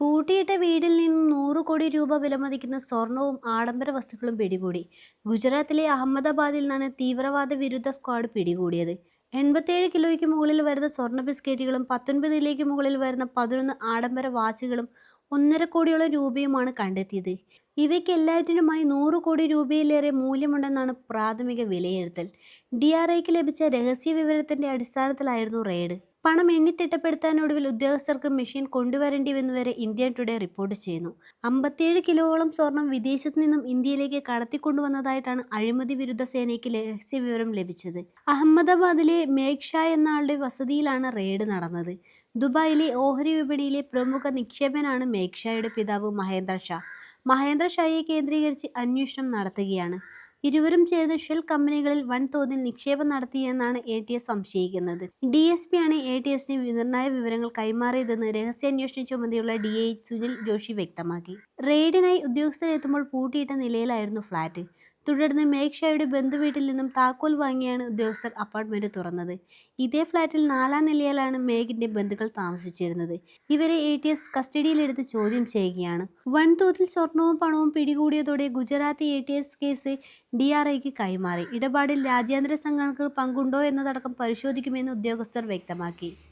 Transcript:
പൂട്ടിയിട്ട വീടിൽ നിന്നും നൂറ് കോടി രൂപ വിലമതിക്കുന്ന സ്വർണവും ആഡംബര വസ്തുക്കളും പിടികൂടി. ഗുജറാത്തിലെ അഹമ്മദാബാദിൽ നിന്നാണ് തീവ്രവാദ വിരുദ്ധ സ്ക്വാഡ് പിടികൂടിയത്. എൺപത്തേഴ് കിലോയ്ക്ക് മുകളിൽ വരുന്ന സ്വർണ ബിസ്ക്കറ്റുകളും പത്തൊൻപതിലേക്ക് മുകളിൽ വരുന്ന പതിനൊന്ന് ആഡംബര വാച്ചുകളും ഒന്നര കോടിയോളം രൂപയുമാണ് കണ്ടെത്തിയത്. ഇവയ്ക്ക് എല്ലാറ്റിനുമായി നൂറ് കോടി രൂപയിലേറെ മൂല്യമുണ്ടെന്നാണ് പ്രാഥമിക വിലയിരുത്തൽ. ഡി ആർ ഐക്ക് ലഭിച്ച രഹസ്യ വിവരത്തിന്റെ അടിസ്ഥാനത്തിലായിരുന്നു റെയ്ഡ്. പണം എണ്ണിത്തിട്ടപ്പെടുത്താനൊടുവിൽ ഉദ്യോഗസ്ഥർക്ക് മെഷീൻ കൊണ്ടുവരേണ്ടി വന്നുവരെ ഇന്ത്യ ടുഡേ റിപ്പോർട്ട് ചെയ്യുന്നു. അമ്പത്തിയേഴ് കിലോയോളം സ്വർണം വിദേശത്തു നിന്നും ഇന്ത്യയിലേക്ക് കടത്തിക്കൊണ്ടുവന്നതായിട്ടാണ് അഴിമതി വിരുദ്ധ സേനയ്ക്ക് രഹസ്യ വിവരം ലഭിച്ചത്. അഹമ്മദാബാദിലെ മേഘ് ഷാ എന്ന വസതിയിലാണ് റെയ്ഡ് നടന്നത്. ദുബായിലെ ഓഹരി വിപണിയിലെ പ്രമുഖ നിക്ഷേപനാണ് മേഘ് ഷായുടെ പിതാവ് മഹേന്ദ്ര ഷാ. മഹേന്ദ്ര ഷായെ കേന്ദ്രീകരിച്ച് അന്വേഷണം നടത്തുകയാണ്. ഇരുവരും ചേർന്ന് ഷെൽ കമ്പനികളിൽ വൻതോതിൽ നിക്ഷേപം നടത്തിയെന്നാണ് എ ടി എസ് സംശയിക്കുന്നത്. ഡി എസ് പി ആണ് എ ടി എസിന് നിർണായ വിവരങ്ങൾ കൈമാറിയതെന്ന് രഹസ്യാന്വേഷണ ചുമതലയുള്ള ഡി ഐ സുനിൽ ജോഷി വ്യക്തമാക്കി. റെയ്ഡിനായി ഉദ്യോഗസ്ഥരെത്തുമ്പോൾ പൂട്ടിയിട്ട നിലയിലായിരുന്നു ഫ്ളാറ്റ്. തുടർന്ന് മേഘ്ഷയുടെ ബന്ധുവീട്ടിൽ നിന്നും താക്കോൽ വാങ്ങിയാണ് ഉദ്യോഗസ്ഥർ അപ്പാർട്ട്മെന്റ് തുറന്നത്. ഇതേ ഫ്ളാറ്റിൽ നാലാം നിലയിലാണ് മേഘിന്റെ ബന്ധുക്കൾ താമസിച്ചിരുന്നത്. ഇവരെ എ ടി എസ് കസ്റ്റഡിയിലെടുത്ത് ചോദ്യം ചെയ്യുകയാണ്. വൻതോതിൽ സ്വർണവും പണവും പിടികൂടിയതോടെ Gujarati A T S case D R ഐക്ക് കൈമാറി. ഇടപാടിൽ രാജ്യാന്തര സംഘങ്ങൾക്ക് പങ്കുണ്ടോ എന്നതടക്കം പരിശോധിക്കുമെന്ന് ഉദ്യോഗസ്ഥർ വ്യക്തമാക്കി.